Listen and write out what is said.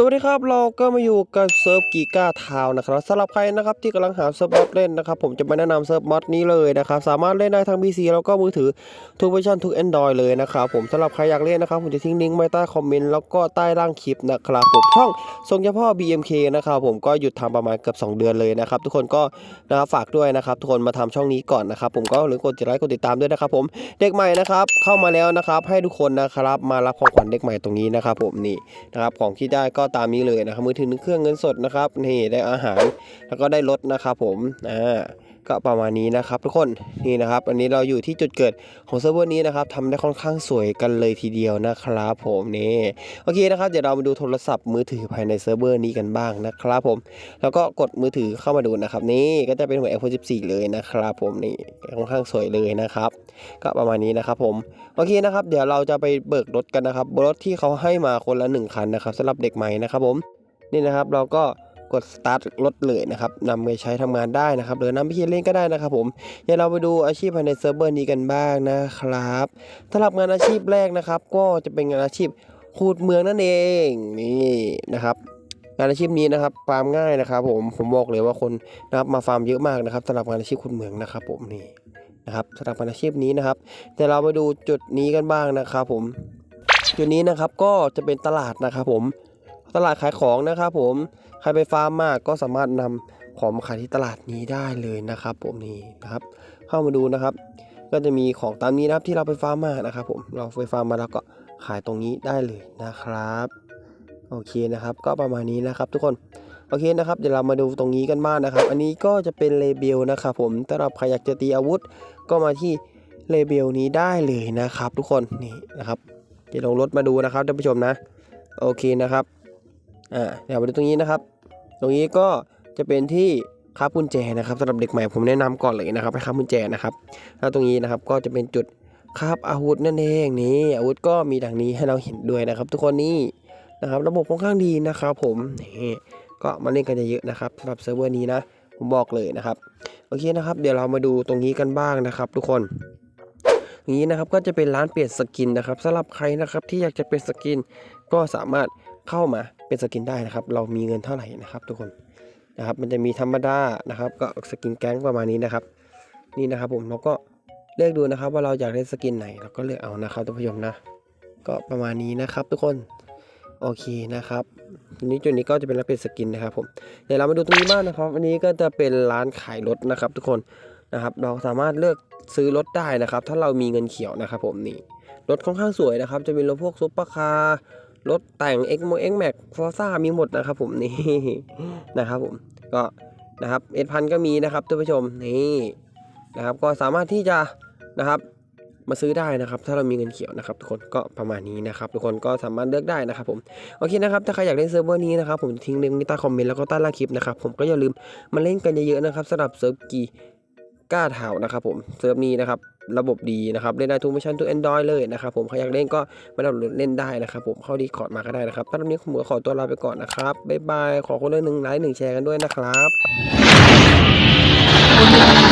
สวัสดีครับเราก็มาอยู่กับเซิร์ฟกีก้าทาวนะครับสำหรับใครนะครับที่กำลังหาเซิร์ฟมอดเล่นนะครับผมจะมาแนะนำเซิร์ฟมอดนี้เลยนะครับสามารถเล่นได้ทั้ง PC แล้วก็มือถือทุกเวอร์ชันทุก Android เลยนะครับผมสำหรับใครอยากเล่นนะครับผมจะทิ้งลิงก์ไว้ใต้คอมเมนต์แล้วก็ใต้ล่างคลิปนะครับผมช่องทรงเฉพาะ BMK นะครับผมก็หยุดทำประมาณเกือบ2 เดือนเลยนะครับทุกคนก็นะครับฝากด้วยนะครับทุกคนมาทำช่องนี้ก่อนนะครับผมก็หรือกดติดไลค์กดติดตามด้วยนะครับผมเด็กใหม่นะครับเข้ามาแล้วนะครับให้ทุกคนนะครับมารับของขวัญเด็กใหม่ตรงนี้นะครับผมนี่นะครับของที่ได้ก็ตามนี้เลยนะครับมือถือหนึ่งเครื่องเงินสดนะครับนี่ได้อาหารแล้วก็ได้รถนะครับผมอ่า ก็ประมาณนี้นะครับทุกคนนี่นะครับ อันนี้เราอยู่ที่จุดเกิดของเซิร์ฟเวอร์นี้นะครับทำได้ค่อนข้างสวยกันเลยทีเดียวนะครับ ผมนี่โอเคนะครับเดี๋ยวเรามาดูโทรศัพท์มือถือภายในเซิร์ฟเวอร์นี้กันบ้างนะครับผมแล้วก็กดมือถือเข้ามาดูนะครับ นี่ก็จะเป็นหัว iPhone 14 เลยนะครับ ผมนี่ค่อนข้างสวยเลยนะครับ ก็ประมาณนี้นะครับ ผมโอเคนะครับ เดี๋ยวเราจะไปเบิกรถกันนะครับรถที่เขาให้มาคนละ 1 คันนะครับสำหรับเด็กใหม่นะครับผมนี่นะครับเราก็ กดสตาร์ทรถเลยนะครับนำไปใช้ทำงานได้นะครับ หรือนำไปขี่เล่นก็ได้นะครับผมเดี๋ยวเราไปดูอาชีพภายในเซิร์ฟเวอร์นี้กันบ้างนะครับสำหรับงานอาชีพแรกนะครับ ก็จะเป็นงานอาชีพขูดเมืองนั่นเองนี่นะครับงานอาชีพนี้นะครับฟาร์มง่ายนะครับ ผมผมบอกเลยว่าคนนะครับมาฟาร์มเยอะมากนะครับสำหรับงานอาชีพขุดเหมืองนะครับ ผมนี่นะครับสำหรับงานอาชีพนี้นะครับเดี๋ยวเราไปดูจุดนี้กันบ้างนะครับ ผมจุดนี้นะครับก็จะเป็นตลาดนะครับผม ตลาดขายของนะครับผมใครไปฟาร์มมากก็สามารถนำของมาขายที่ตลาดนี้ได้เลยนะครับ ผมนี่นะครับ เข้ามาดูนะครับ ก็จะมีของตามนี้นะครับที่เราไปฟาร์มมานะครับ ผมเราไปฟาร์มมาแล้วก็ขายตรงนี้ได้เลยนะครับโอเคนะครับ ก็ประมาณนี้นะครับ ทุกคนโอเคนะครับเดี๋ยวเรามาดูตรงนี้กันบ้างนะครับ อันนี้ก็จะเป็นเลเบลนะครับผมสำหรับใครอยากจะตีอาวุธ ก็มาที่เลเบลนี้ได้เลยนะครับ ทุกคนนี่นะครับเดี๋ยวลงรถมาดูนะครับท่านผู้ชมนะ โอเคนะครับ อ่าเดี๋ยวมาดูตรงนี้นะครับ ตรงนี้ก็จะเป็นที่คาบกุญแจนะครับสำหรับเด็กใหม่ผมแนะนำก่อนเลยนะครับให้คาบกุญแจนะครับ แล้วตรงนี้นะครับก็จะเป็นจุดคาบอาวุธนั่นเองนี่อาวุธก็มีดังนี้ให้เราเห็นด้วยนะครับ ทุกคนนี่นะครับ ระบบค่อนข้างดีนะครับ ผมนี่ก็มาเล่นกันเยอะๆนะครับสำหรับเซิร์ฟเวอร์นี้นะผมบอกเลยนะครับโอเคนะครับ เดี๋ยวเรามาดูตรงนี้กันบ้างนะครับ ทุกคนอย่างนี้นะครับก็จะเป็นร้านเปลี่ยนสกินนะครับสำหรับใครนะครับที่อยากจะเป็นสกินก็สามารถ เข้ามาเป็นสกินได้นะครับ เรามีเงินเท่าไหร่นะครับ ทุกคนนะครับ มันจะมีธรรมดานะครับ ก็สกินแก๊งประมาณนี้นะครับ นี่นะครับผมเราก็เลือกดูนะครับว่าเราอยากได้สกินไหนเราก็เลือกเอานะครับท่านผู้ชมนะ ก็ประมาณนี้นะครับ ทุกคนโอเคนะครับทีนี้จุดนี้ก็จะเป็นร้านเป็นสกินนะครับผมเดี๋ยวเรามาดูตรงนี้บ้างนะครับอันนี้ก็จะเป็นร้านขายรถนะครับ ทุกคนนะครับ เราสามารถเลือกซื้อรถได้นะครับ ถ้าเรามีเงินเขียวนะครับ ผมนี่รถค่อนข้างสวยนะครับ จะมีรถพวกซุปเปอร์คาร์ รถแต่ง X โม X Max ฟอร์ซ่ามีหมดนะครับผมนี่นะครับผมก็นะครับเอ็ดพันก็มีนะครับท่านผู้ชมนี่นะครับก็สามารถที่จะนะครับมาซื้อได้นะครับ ถ้าเรามีเงินเขียวนะครับ ทุกคนก็ประมาณนี้นะครับทุกคนก็สามารถเลือกได้นะครับผมโอเคนะครับถ้าใครอยากเล่นเซิร์ฟเวอร์นี้นะครับผมทิ้งลิงก์ใต้คอมเมนต์แล้วก็ใต้ล่างคลิปนะครับผมก็อย่าลืมมาเล่นกันเยอะๆนะครับสำหรับเซิร์ฟกี ก้าเท้านะครับผมเซิร์ฟนี้นะครับระบบดีนะครับเล่นได้ทุกเวอชันทุกแอนดรอยเลยนะครับผมใครอยากเล่นก็มาดาวน์โหลดเล่นได้นะครับผมเข้าดีคอร์ดมาก็ได้นะครับตอนนี้ผมก็ขอตัวลาไปก่อนนะครับบ๊ายบายขอคนละหนึ่งไลค์หนึ่งแชร์กันด้วยนะครับ